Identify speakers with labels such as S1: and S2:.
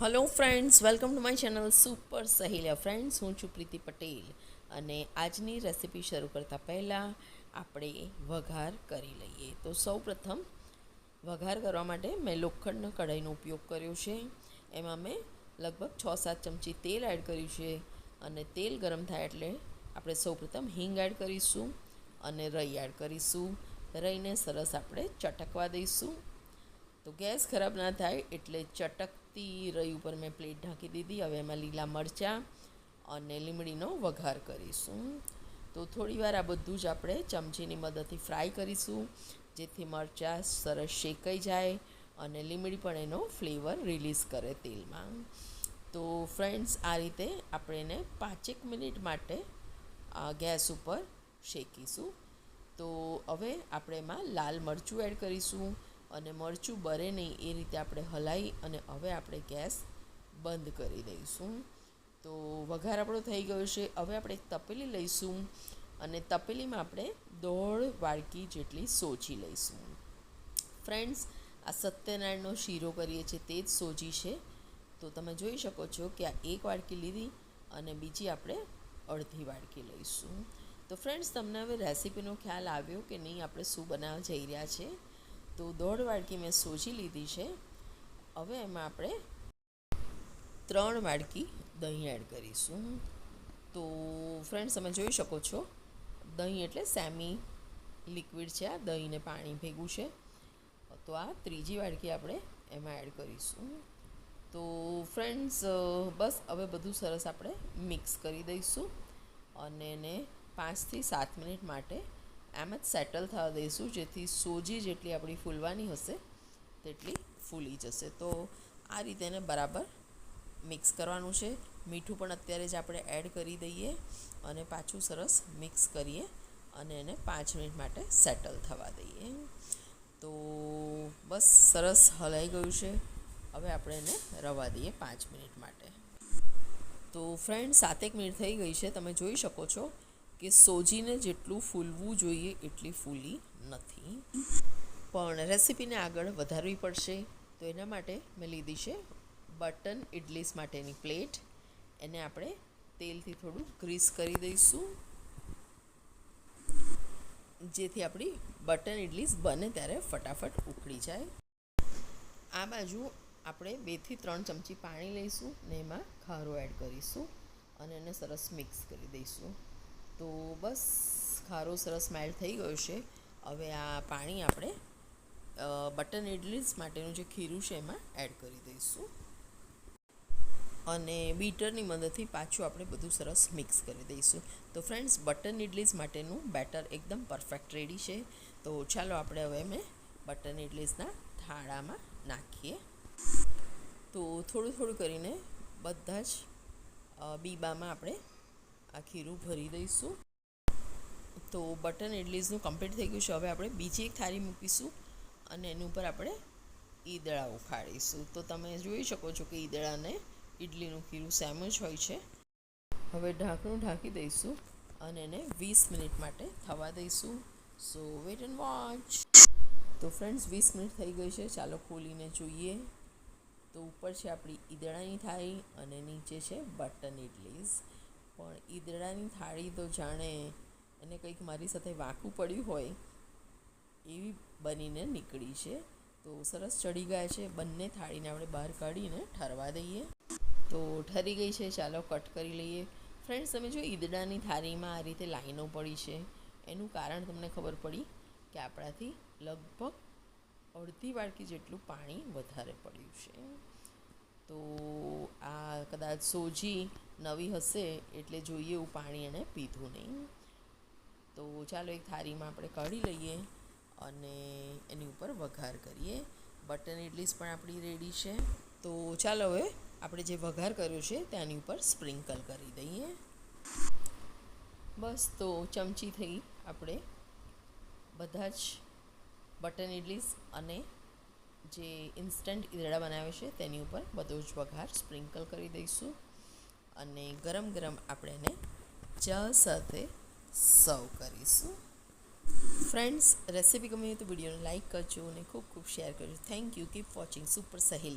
S1: Hello friends welcome to my channel super સહેલિયા friends હું છું પ્રીતિ પટેલ અને આજની રેસિપી શરૂ કરતાં પહેલાં આપણે વઘાર કરી લઈએ. તો સૌ પ્રથમ વઘાર કરવા માટે મેં લોખંડના કઢાઈનો ઉપયોગ કર્યો છે. એમાં મેં લગભગ છ સાત ચમચી તેલ એડ કર્યું છે અને તેલ ગરમ થાય એટલે આપણે સૌ પ્રથમ હિંગ એડ કરીશું અને રઈ એડ કરીશું. રઈને સરસ આપણે ચટકવા દઈશું. તો ગેસ ખરાબ ના થાય એટલે ચટકતી રઈ ઉપર મેં પ્લેટ ઢાંકી દીધી. હવે એમાં લીલા મરચાં અને લીમડીનો વઘાર કરીશું. તો થોડીવાર આ બધું જ આપણે ચમચીની મદદથી ફ્રાય કરીશું, જેથી મરચાં સરસ શેકાઈ જાય અને લીમડી પણ એનો ફ્લેવર રિલીઝ કરે તેલમાં. તો ફ્રેન્ડ્સ, આ રીતે આપણે એને પાંચેક મિનિટ માટે ગેસ ઉપર શેકીશું. તો હવે આપણે એમાં લાલ મરચું એડ કરીશું. અને મરચું બરે નહીં એ રીતે આપણે હલાવી અને હવે આપણે ગેસ બંધ કરી દઈશું. તો વઘાર આપણો થઈ ગયો છે. હવે આપણે તપેલી લઈશું અને તપેલીમાં આપણે દોઢ વાડકી જેટલી સોજી લઈશું. ફ્રેન્ડ્સ, આ સત્યનારાયણનો શીરો કરીએ છીએ તે જ સોજી છે. તો તમે જોઈ શકો છો કે આ એક વાડકી લીધી અને બીજી આપણે અડધી વાડકી લઈશું. તો ફ્રેન્ડ્સ, તમને હવે રેસીપીનો ખ્યાલ આવ્યો કે નહીં, આપણે શું બનાવવા જઈ રહ્યા છે તો દોઢ વાડકી મેં સોજી લીધી છે. હવે એમાં આપણે ત્રણ વાડકી દહીં એડ કરીશું. તો ફ્રેન્ડ્સ તમે જોઈ શકો છો, દહીં એટલે સેમી લિક્વિડ છે આ દહીં ને પાણી ભેગું છે. તો આ ત્રીજી વાડકી આપણે એમાં એડ કરીશું. તો ફ્રેન્ડ્સ બસ હવે બધું સરસ આપણે મિક્સ કરી દઈશું. અને એને પાંચથી સાત મિનિટ માટે એમ જ સેટલ થવા દઈશું, જેથી સોજી જેટલી આપણી ફૂલવાની હશે, તેટલી ફૂલી જશે. તો આ રીતે એને બરાબર મિક્સ કરવાનું છે. મીઠું પણ અત્યારે જ આપણે એડ કરી દઈએ અને પાછું સરસ મિક્સ કરીએ અને એને પાંચ મિનિટ માટે સેટલ થવા દઈએ. તો બસ સરસ હલાઈ ગયું છે. હવે આપણે એને રવા દઈએ પાંચ મિનિટ માટે. તો ફ્રેન્ડ સાતેક મિનિટ થઈ ગઈ છે. તમે જોઈ શકો છો કે સોજીને જેટલું ફૂલવું જોઈએ એટલી ફૂલી નથી. પણ રેસીપીને આગળ વધારવી પડશે, તો એના માટે મેં લીધી છે બટન ઇડલીસ માટેની પ્લેટ. એને આપણે તેલથી થોડું ગ્રીસ કરી દઈશું. જેથી આપણી બટન ઇડલીસ બને ત્યારે ફટાફટ ઉકળી જાય. આ બાજુ આપણે બેથી ત્રણ ચમચી પાણી લઈશું ને એમાં ખારો એડ કરીશું અને એને સરસ મિક્સ કરી દઈશું. તો બસ, ખારો સરસ મેલ્ટ થઈ ગયો છે. હવે આ પાણી આપણે બટન ઇડલીસ માટેનું જે ખીરું છે એમાં એડ કરી દઈશું. અને બીટરની મદદથી પાછું આપણે બધું સરસ મિક્સ કરી દઈશું. તો ફ્રેન્ડ્સ બટન ઇડલીસ માટેનું બેટર એકદમ પરફેક્ટ રેડી છે. તો ચાલો આપણે હવે મેં બટન ઇડલીસના થાળામાં નાખીએ. તો થોડું થોડું કરીને બધા જ બીબામાં આપણે આ ખીરું ભરી દઈશું. તો બટન ઇડલીઝનું કમ્પ્લીટ થઈ ગયું છે. હવે આપણે બીજી એક થાળી મૂકીશું અને એની ઉપર આપણે ઈદળા ઉખાડીશું. તો તમે જોઈ શકો છો કે ઈદળાને ઇડલીનું ખીરું સેમ જ હોય છે. હવે ઢાંકણું ઢાંકી દઈશું અને એને વીસ મિનિટ માટે થવા દઈશું. સો વેટ એન્ડ વોચ તો ફ્રેન્ડ્સ વીસ મિનિટ થઈ ગઈ છે. ચાલો ખોલીને જોઈએ. તો ઉપર છે આપણી ઈદળાની થાળી અને નીચે છે બટન ઇડલીઝ પણ ઈદડાની થાળી તો જાણે એને કંઈક મારી સાથે વાંકું પડ્યું હોય એવી બનીને નીકળી છે. તો સરસ ચડી ગયા છે. બંને થાળીને આપણે બહાર કાઢીને ઠરવા દઈએ. તો ઠરી ગઈ છે. ચાલો કટ કરી લઈએ. ફ્રેન્ડ્સ, તમે જો ઈદડાની થાળીમાં આ રીતે લાઈનો પડી છે. એનું કારણ તમને ખબર પડી કે આપણાથી લગભગ અડધી વાડકી જેટલું પાણી વધારે પડ્યું છે. તો આ કદાચ સોજી નવી હશે એટલે જોઈએ એવું પાણી એણે પીધું નહીં. તો ચાલો એક થાળીમાં આપણે કાઢી લઈએ અને એની ઉપર વઘાર કરીએ. બટન ઇડલીસ પણ આપણી રેડી છે. તો ચાલો હવે આપણે જે વઘાર કર્યો છે તેની ઉપર સ્પ્રિંકલ કરી દઈએ. બસ તો ચમચી થઈ આપણે. બધા જ બટન ઇડલીસ અને જે ઇન્સ્ટન્ટ ઈદડા બનાવે છે, તેની ઉપર બધો જ વઘાર સ્પ્રિંકલ કરી દઈશું. અને ગરમ ગરમ આપણે એને ચા સાથે સર્વ કરીશું. ફ્રેન્ડ્સ રેસીપી ગમી તો વિડીયોને લાઇક કરજો અને ખૂબ ખૂબ શેર કરજો. Thank you keep watching super સહેલી